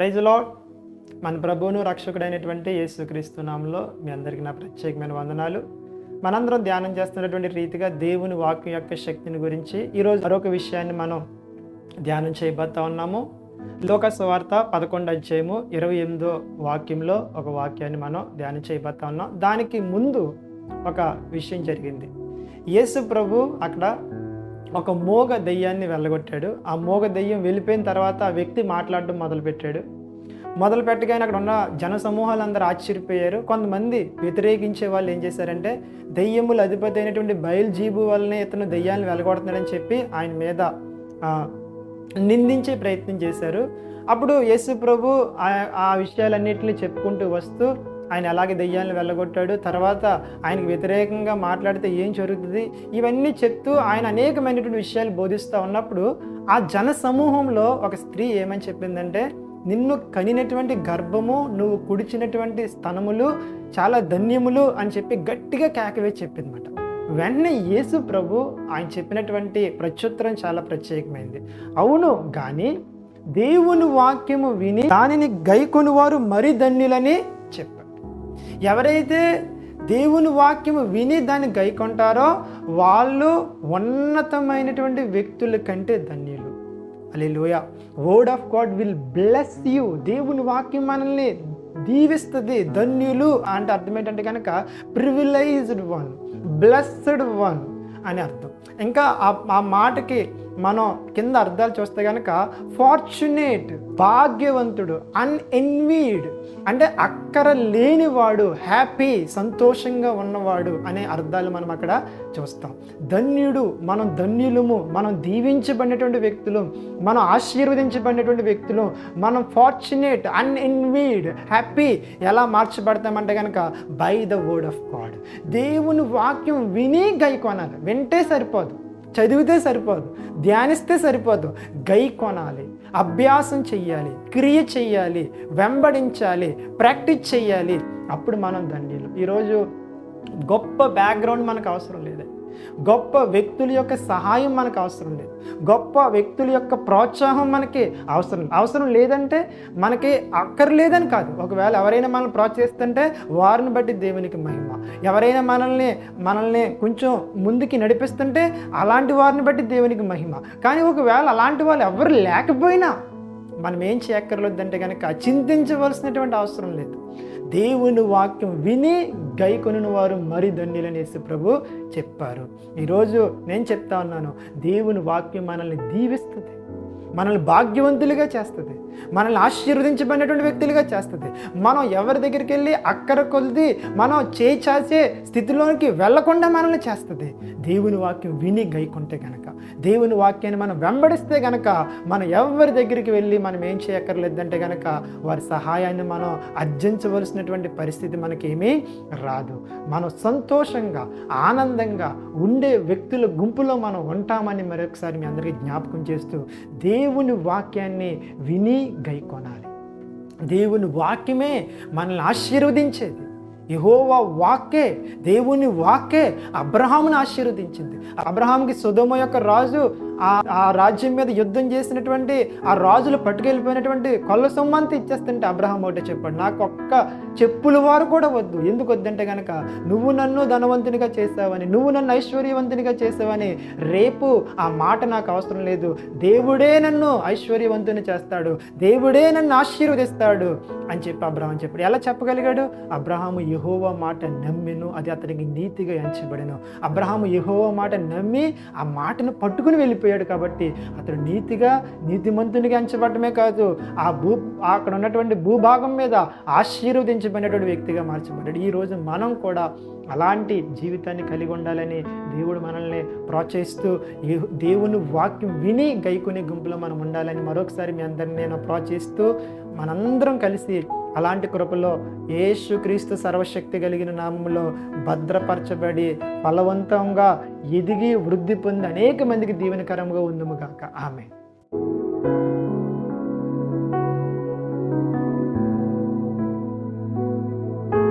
Praise lord మన ప్రభువును రక్షకుడైనటువంటి యేసుక్రీస్తునామంలో మీ అందరికీ నా ప్రత్యేకమైన వందనాలు. మనందరం ధ్యానం చేస్తున్నటువంటి రీతిగా దేవుని వాక్యం యొక్క శక్తిని గురించి ఈరోజు మరొక విషయాన్ని మనం ధ్యానం చేయబోతా ఉన్నాము. లోక సువార్త పదకొండు అధ్యాయము ఇరవై ఎనిమిదో వాక్యంలో ఒక వాక్యాన్ని మనం ధ్యానం చేయబోతా ఉన్నాం. దానికి ముందు ఒక విషయం జరిగింది. యేసు ప్రభు అక్కడ ఒక మోగ దెయ్యాన్ని వెళ్ళగొట్టాడు. ఆ మోగ దెయ్యం వెళ్ళిపోయిన తర్వాత ఆ వ్యక్తి మాట్లాడడం మొదలుపెట్టాడు. మొదలు పెట్టగానే అక్కడ ఉన్న జన సమూహాలు అందరూ ఆశ్చర్యపోయారు. కొంతమంది వ్యతిరేకించే వాళ్ళు ఏం చేశారంటే దెయ్యములు అధిపతి అయినటువంటి బయలుజీబు వల్లనే ఇతను దెయ్యాన్ని వెళ్ళగొడుతున్నాడని చెప్పి ఆయన మీద నిందించే ప్రయత్నం చేశారు. అప్పుడు యేసు ప్రభు ఆ- ఆ విషయాలన్నింటినీ చెప్పుకుంటూ వస్తూ ఆయన అలాగే దెయ్యాలను వెళ్ళగొట్టాడు. తర్వాత ఆయనకు వ్యతిరేకంగా మాట్లాడితే ఏం జరుగుతుంది? ఇవన్నీ చెప్తూ ఆయన అనేకమైనటువంటి విషయాలు బోధిస్తూ ఉన్నప్పుడు ఆ జన సమూహంలో ఒక స్త్రీ ఏమని చెప్పిందంటే నిన్ను కనినటువంటి గర్భము నువ్వు కుడిచినటువంటి స్తనములు చాలా ధన్యములు అని చెప్పి గట్టిగా కేకవే చెప్పిందన్నమాట. వెంటనే యేసు ప్రభు ఆయన చెప్పినటువంటి ప్రత్యుత్తరం చాలా ప్రత్యేకమైంది. అవును కానీ దేవుని వాక్యము విని దానిని గైకొని వారు మరి ధన్యులని ఎవరైతే దేవుని వాక్యము విని దాన్ని గైకొంటారో వాళ్ళు ఉన్నతమైనటువంటి వ్యక్తుల కంటే ధన్యులు. Alleluia word of God will bless you దేవుని వాక్యం మనల్ని దీవిస్తుంది. ధన్యులు అంటే అర్థం ఏంటంటే కనుక ప్రివిలైజ్డ్ వన్ బ్లెస్డ్ వన్ అని అర్థం. ఇంకా ఆ- ఆ మాటకి మనం కింద అర్థాలు చూస్తే కనుక ఫార్చునేట్ భాగ్యవంతుడు అన్ఎన్వీడ్ అంటే అక్కర లేనివాడు హ్యాపీ సంతోషంగా ఉన్నవాడు అనే అర్థాలు మనం అక్కడ చూస్తాం. ధన్యుడు మనం ధన్యులము మనం దీవించబడినటువంటి వ్యక్తులు మనం ఆశీర్వదించబడినటువంటి వ్యక్తులు మనం ఫార్చునేట్ అన్ఎన్వీడ్ హ్యాపీ ఎలా మార్చబడతామంటే కనుక by the word of God దేవుని వాక్యం విని గై కొనాలి వింటే సరిపోదు. చదివితే సరిపోదు ధ్యానిస్తే సరిపోదు. గై కొనాలి అభ్యాసం చెయ్యాలి క్రియ చెయ్యాలి వెంబడించాలి ప్రాక్టీస్ చెయ్యాలి. అప్పుడు మనం దండీలు. ఈరోజు గొప్ప బ్యాక్గ్రౌండ్ మనకు అవసరం లేదు. గొప్ప వ్యక్తుల యొక్క సహాయం మనకు అవసరం లేదు. గొప్ప వ్యక్తుల యొక్క ప్రోత్సాహం మనకి అవసరం అవసరం లేదంటే మనకి అక్కర్లేదని కాదు. ఒకవేళ ఎవరైనా మనల్ని ప్రోత్సహిస్తుంటే వారిని బట్టి దేవునికి మహిమ. ఎవరైనా మనల్ని మనల్ని కొంచెం ముందుకి నడిపిస్తుంటే అలాంటి వారిని బట్టి దేవునికి మహిమ. కానీ ఒకవేళ అలాంటి వాళ్ళు ఎవరు లేకపోయినా మనం ఏం చేయక్కర్లేదంటే కనుక చింతించవలసినటువంటి అవసరం లేదు. దేవుని వాక్యం విని గైకొనిన వారు మరి ధన్యులనేసి ప్రభు చెప్పారు. ఈరోజు నేను చెప్తా ఉన్నాను దేవుని వాక్యం మనల్ని దీవిస్తుంది. మనల్ని భాగ్యవంతులుగా చేస్తుంది. మనల్ని ఆశీర్వదించబడినటువంటి వ్యక్తులుగా చేస్తుంది. మనం ఎవరి దగ్గరికి వెళ్ళి అక్కర కొలిది మనం చేచాచే స్థితిలోనికి వెళ్ళకుండా మనల్ని చేస్తుంది. దేవుని వాక్యం విని గైకుంటే కనుక దేవుని వాక్యాన్ని మనం వెంబడిస్తే గనక మనం ఎవరి దగ్గరికి వెళ్ళి మనం ఏం చేయక్కర్లేదంటే గనక వారి సహాయాన్ని మనం అర్జించవలసినటువంటి పరిస్థితి మనకేమీ రాదు. మనం సంతోషంగా ఆనందంగా ఉండే వ్యక్తుల గుంపులో మనం ఉంటామని మరొకసారి మీ అందరికీ జ్ఞాపకం చేస్తూ దేవుని వాక్యాన్ని విని గైకొనాలి దేవుని వాక్యమే మనల్ని ఆశీర్వదించేది. యహోవా వాక్కే దేవుని వాక్కే అబ్రహాముని ఆశీర్వదించింది. అబ్రహాంకి సుధమ యొక్క రాజు ఆ రాజ్యం మీద యుద్ధం చేసినటువంటి ఆ రాజులు పట్టుకెళ్ళిపోయినటువంటి కొల్ల సొమ్మంతా ఇచ్చేస్తుంటే అబ్రహాం ఒకటి చెప్పాడు నాకు ఒక్క చెప్పుల వారు కూడా వద్దు. ఎందుకు వద్దంటే కనుక నువ్వు నన్ను ధనవంతునిగా చేసావని నువ్వు నన్ను ఐశ్వర్యవంతునిగా చేసావని రేపు ఆ మాట నాకు అవసరం లేదు. దేవుడే నన్ను ఐశ్వర్యవంతుని చేస్తాడు. దేవుడే నన్ను ఆశీర్వదిస్తాడు. అని చెప్పి అబ్రహాం చెప్పాడు. ఎలా చెప్పగలిగాడు? అబ్రహాము యహోవా మాట నమ్మెను అది అతనికి నీతిగా ఎంచబడెను. అబ్రహాము యహోవా మాట నమ్మి ఆ మాటను పట్టుకుని వెళ్ళిపోయాడు. కాబట్టి అతడు నీతిగా నీతిమంతునిగా ఎంచబడమే కాదు ఆ భూ అక్కడ ఉన్నటువంటి భూభాగం మీద ఆశీర్వదించబడినటువంటి వ్యక్తిగా మార్చబడ్డాడు. ఈ రోజు మనం కూడా అలాంటి జీవితాన్ని కలిగి ఉండాలని దేవుడు మనల్ని ప్రోత్సహిస్తూ ఏ- దేవుని వాక్యం విని గైకునే గుంపులో మనం ఉండాలని మరొకసారి మీ అందరిని నేను ప్రోత్సహిస్తూ మనందరం కలిసి అలాంటి కృపలో యేసుక్రీస్తు సర్వశక్తి కలిగిన నామంలో భద్రపరచబడి ఫలవంతంగా ఎదిగి వృద్ధి పొంది అనేక మందికి దీవెనకరంగా ఉందము గాక. ఆమె